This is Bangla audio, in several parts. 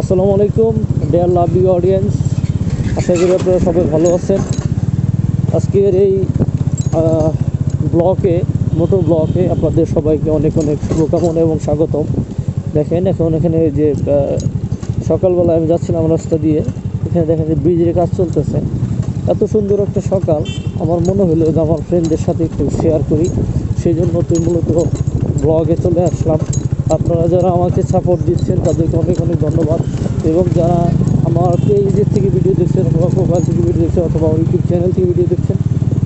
আসসালামু আলাইকুম ডেয়ার লাভ ইউ অডিয়েন্স আশা করি আপনারা সবাই ভালো আছেন। আজকের এই ব্লকে মোটো ব্লকে আপনাদের সবাইকে অনেক অনেক শুভকামনা এবং স্বাগতম। দেখেন, এখন এখানে যে সকালবেলা আমি যাচ্ছিলাম রাস্তা দিয়ে। এখানে দেখেন যে ব্রিজের কাজ চলতেছে। এত সুন্দর একটা সকাল। আমার মনে হলো যে আমার ফ্রেন্ডদের সাথে একটু শেয়ার করি। সেই জন্য তুই মূলত ব্লগে চলে আসলাম। আপনারা যারা আমাকে সাপোর্ট দিচ্ছেন, তাদেরকে অনেক অনেক ধন্যবাদ। এবং যারা আমার পেজের থেকে ভিডিও দেখছেন, অথবা মোবাইল থেকে ভিডিও দেখছেন, অথবা ইউটিউব চ্যানেল থেকে ভিডিও দেখছেন,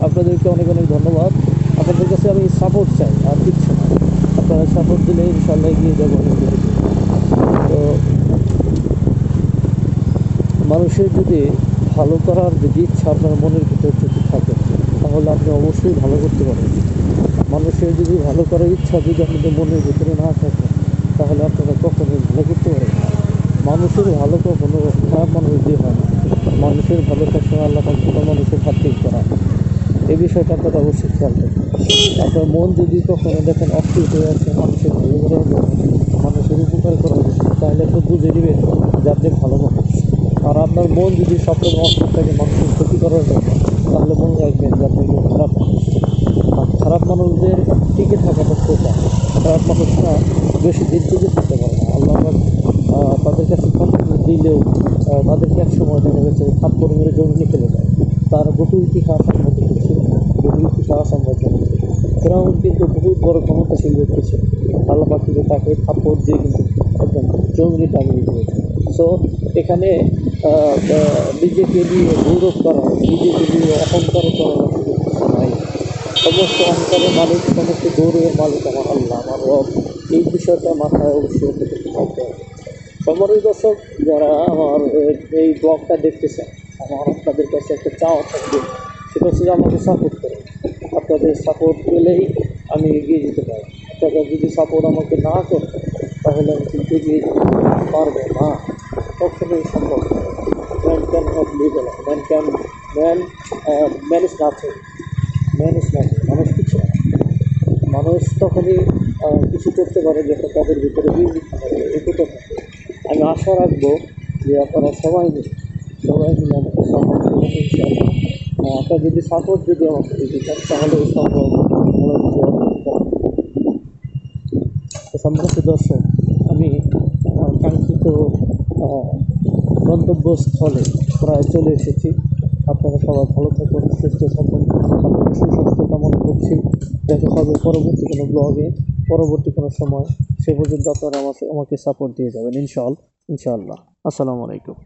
আপনাদেরকে অনেক অনেক ধন্যবাদ। আপনাদের কাছে আমি সাপোর্ট চাই, আর কিচ্ছু না। আপনারা সাপোর্ট দিলে ইনশাল্লাহ এগিয়ে যাব তো মানুষের যদি ভালো করার যদি ইচ্ছা আপনার মনের ভিতর যদি থাকে, তাহলে আপনি অবশ্যই ভালো করতে পারেন। মানুষের যদি ভালো করার ইচ্ছা যদি আপনাদের মনের ভিতরে না থাকে তাহলে আপনারা কখনোই ভালো করতে পারবেন না মানুষের ভালো কখনো খারাপ মানুষ দিয়ে হয় না। মানুষের ভালো সবসময় আল্লাহ পাখিটা মানুষের খাতির করা। এই বিষয়টা আপনারা অবশ্যই খেয়াল রাখবেন। আপনার মন যদি কখনো দেখেন অস্থির হয়ে আছে, মানুষের ভালো জন্য মানুষের উপকার জন্য তাহলে আপনি বুঝে নেবেন যে ভালো মানুষ। আর আপনার মন যদি সবসময় অস্থির থাকে, মানুষের ক্ষতি করার জন্য, তাহলে মনে রাখবেন যে আপনি খারাপ মানুষ। খারাপ মানুষদের টিকে থাকাটা সোজা। খারাপ মানুষরা বেশি দিন টিকে থাকতে পারে না। আল্লাহ তাদের কাছে ক্ষমতা দিলেও তাদেরকে এক সময় দেখা গেছে থাপ্পড় মেরে জমিনে ফেলে দেয়। তার বহু ইতিহাস আমরা দেখেছি বহু ইতিহাস আমরা জেনেছি ফেরাউন কিন্তু বহু বড় ক্ষমতাশীল ব্যক্তি ছিল। আল্লাহ কিন্তু তাকে থাপ্পড় দিয়ে কিন্তু একদম জঙ্গলি দাঁড়িয়ে দিয়েছে। সো এখানে নিজেকে নিয়ে গৌরব করা, নিজেকে নিয়ে অহংকার নাই সমস্ত অহংকারের মালিক, সমস্ত গৌরবের মালিক আমার আল্লাহ, আমার রব। এই বিষয়টা মাথায় অবশ্যই আপনাদের থাকতে হবে। সম্মানিত দর্শক, যারা আমার এ- এই ব্লগটা দেখতেছেন, আমার আপনাদের কাছে একটা চাওয়া থাকবে, সেটা হচ্ছে যে আমাকে সাপোর্ট করে আপনাদের সাপোর্ট পেলেই আমি এগিয়ে যেতে পারি। আপনারা যদি সাপোর্ট আমাকে না করতেন তাহলে আমি কিন্তু এগিয়ে যেতে পারব না। কখনোই সম্ভব man can not live man can man man is nothing is nothing মানুষ কিছু মানুষ তখনই কিছু করতে পারে যখন তাদের ভিতরে একতা আমি আশা রাখব যে আপনারা সবাই মিলে সবাই মিলে আমাকে সাপোর্ট ইনশাআল্লাহ। যদি সাপোর্ট যদি আমাকে দিতে চান, তাহলে সম্মানিত দর্শক, আমি কাঙ্ক্ষিত গন্তব্যস্থলে প্রায় চলে এসেছি। আপনারা সবাই ভালো থাকুন, সুস্থ থাকুন। দেখা হবে পরবর্তী কোনো ব্লগে পরবর্তী কোনো সময়। সে পর্যন্ত আপনারা আমাকে আমাকে সাপোর্ট দিয়ে যাবেন ইনশাল ইনশাআল্লাহ। আসসালামু আলাইকুম।